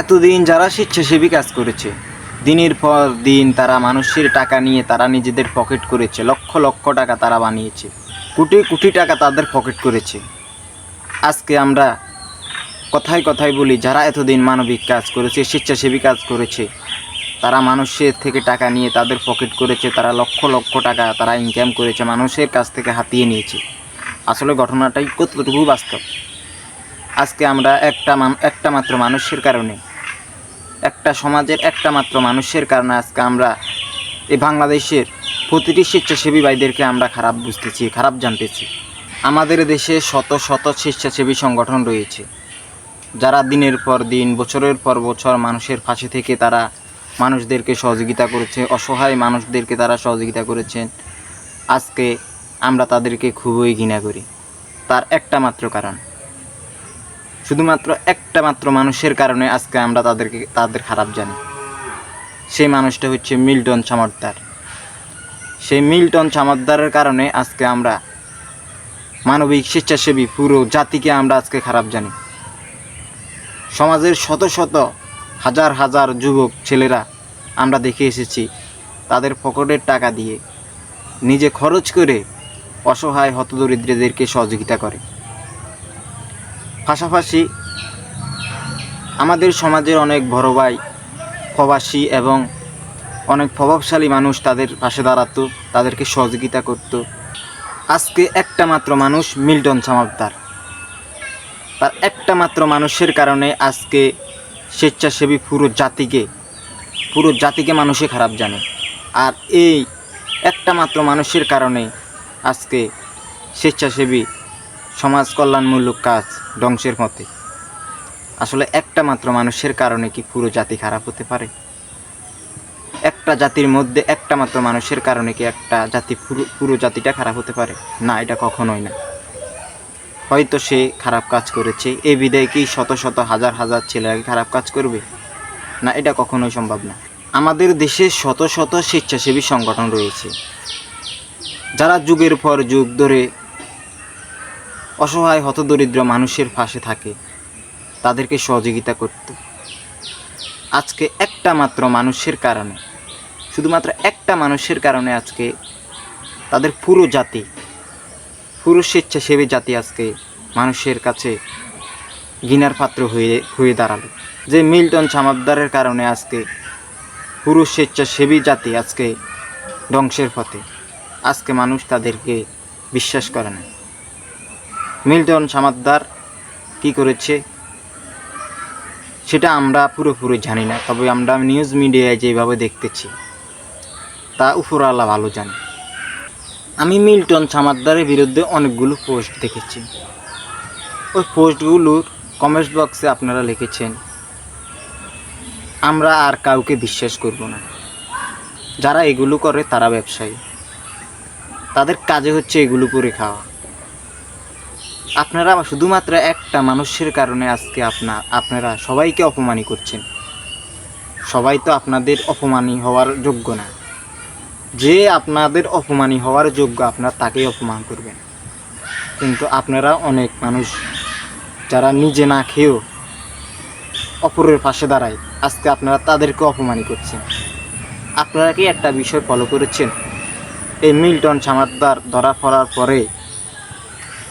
এতদিন যারা স্বেচ্ছাসেবী কাজ করেছে, দিনের পর দিন তারা মানুষের টাকা নিয়ে তারা নিজেদের পকেট করেছে, লক্ষ লক্ষ টাকা তারা বানিয়েছে, কোটি কোটি টাকা তাদের পকেট করেছে। আজকে আমরা কথায় কথায় বলি, যারা এতদিন মানবিক কাজ করেছে, স্বেচ্ছাসেবী কাজ করেছে, তারা মানুষের থেকে টাকা নিয়ে তাদের পকেট করেছে, তারা লক্ষ লক্ষ টাকা তারা ইনকাম করেছে, মানুষের কাছ থেকে হাতিয়ে নিয়েছে। আসলে ঘটনাটাই কতটুকু বাস্তব? আজকে আমরা একটা একটা মাত্র মানুষের কারণে, একটা সমাজের একটা মাত্র মানুষের কারণে আজকে আমরা এই বাংলাদেশের প্রতিটি স্বেচ্ছাসেবী ভাইদেরকে আমরা খারাপ বুঝতেছি, খারাপ জানতেছি। আমাদের দেশে শত শত স্বেচ্ছাসেবী সংগঠন রয়েছে, যারা দিনের পর দিন, বছরের পর বছর মানুষের পাশে থেকে তারা মানুষদেরকে সহযোগিতা করেছে, অসহায় মানুষদেরকে তারা সহযোগিতা করেছেন আজকে আমরা তাদেরকে খুবই ঘৃণা করি। তার একটা মাত্র কারণ শুধুমাত্র একটা মাত্র মানুষের কারণে আজকে আমরা তাদেরকে, তাদের খারাপ জানি। সেই মানুষটা হচ্ছে মিল্টন চামদ্দার সেই মিল্টন চামদ্দারের কারণে আজকে আমরা মানবিক স্বেচ্ছাসেবী পুরো জাতিকে আমরা আজকে খারাপ জানি। সমাজের শত শত, হাজার হাজার যুবক ছেলেরা আমরা দেখে এসেছি তাদের পকেটের টাকা দিয়ে নিজে খরচ করে অসহায় হতদরিদ্রদেরকে সহযোগিতা করে। পাশাপাশি আমাদের সমাজের অনেক বড় ভাই, প্রবাসী এবং অনেক প্রভাবশালী মানুষ তাদের পাশে দাঁড়াতো, তাদেরকে সহযোগিতা করত। আজকে একটা মাত্র মানুষ মিল্টন চামাকদার তার একটা মাত্র মানুষের কারণে আজকে স্বেচ্ছাসেবী পুরো জাতিকে পুরো জাতিকে মানুষে খারাপ জানে। আর এই একটা মাত্র মানুষের কারণে আজকে স্বেচ্ছাসেবী সমাজ কল্যাণমূলক কাজ ধ্বংসের মতে আসলে একটা মাত্র মানুষের কারণে কি পুরো জাতি খারাপ হতে পারে? একটা জাতির মধ্যে একটা মাত্র মানুষের কারণে কি একটা জাতি পুরো পুরো জাতিটা খারাপ হতে পারে? না, এটা কখনোই না। হয়তো সে খারাপ কাজ করেছে এই বিদায় কি শত শত হাজার হাজার ছেলেরা খারাপ কাজ করবে? না, এটা কখনোই সম্ভব না। আমাদের দেশে শত শত স্বেচ্ছাসেবী সংগঠন রয়েছে। যারা যুগের পর যুগ ধরে অসহায় হতদরিদ্র মানুষের পাশে থাকে, তাদেরকে সহযোগিতা করত। আজকে একটা মাত্র মানুষের কারণে, শুধুমাত্র একটা মানুষের কারণে আজকে তাদের পুরো জাতি, পুরো স্বেচ্ছাসেবী জাতি আজকে মানুষের কাছে ঘৃণার পাত্র হয়ে হয়ে দাঁড়াল। যে মিল্টন সামাদ্দারের কারণে আজকে পুরো স্বেচ্ছাসেবী জাতি আজকে ধ্বংসের পথে, আজকে মানুষ তাদেরকে বিশ্বাস করে না। মিল্টন সামাদ্দার কি করেছে, সেটা আমরা পুরোপুরি জানি না, তবে আমরা নিউজ মিডিয়ায় যেভাবে দেখতেছি, তা উপরওয়ালা ভালো জানি। আমি মিল্টন সামাদ্দারের বিরুদ্ধে অনেকগুলো পোস্ট দেখেছি। ওই পোস্টগুলোর কমেন্টস বক্সে আপনারা লিখেছেন, আমরা আর কাউকে বিশ্বাস করব না। যারা এগুলো করে তারা ব্যবসায়ী। তাদের কাজে হচ্ছে এগুলো করে খাওয়া। আপনারা শুধুমাত্র একটা মানুষের কারণে আজকে আপনার আপনারা সবাইকে অপমানই করছেন। সবাই তো আপনাদের অপমানী হওয়ার যোগ্য না। যে আপনাদের অপমানী হওয়ার যোগ্য, আপনারা তাকেই অপমান করবেন। কিন্তু আপনারা অনেক মানুষ যারা নিজে না খেয়েও অপরের পাশে দাঁড়ায়, আজকে আপনারা তাদেরকে অপমানই করছেন। আপনারা কি একটা বিষয় ফলো করেছেন? এই মিল্টন সামাদ্দার ধরা পড়ার পরে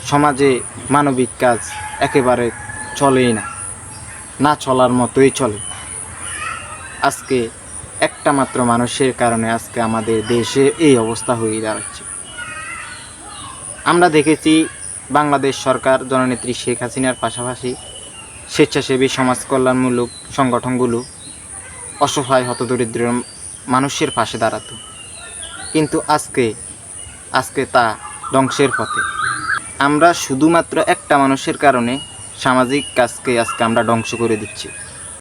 সমাজে মানবিক কাজ একেবারে চলেই না। না চলার মতোই চলে। আজকে একটা মাত্র মানুষের কারণে আজকে আমাদের দেশে এই অবস্থা হয়ে দাঁড়াচ্ছে। আমরা দেখেছি বাংলাদেশ সরকার জননেত্রী শেখ হাসিনার পাশাপাশি স্বেচ্ছাসেবী সমাজ কল্যাণমূলক সংগঠনগুলো অসহায়, হতদরিদ্র মানুষের পাশে দাঁড়াতো। কিন্তু আজকে আজকে তা ধ্বংসের পথে। আমরা শুধুমাত্র একটা মানুষের কারণে সামাজিক কাজকে আজকে আমরা ধ্বংস করে দিচ্ছি।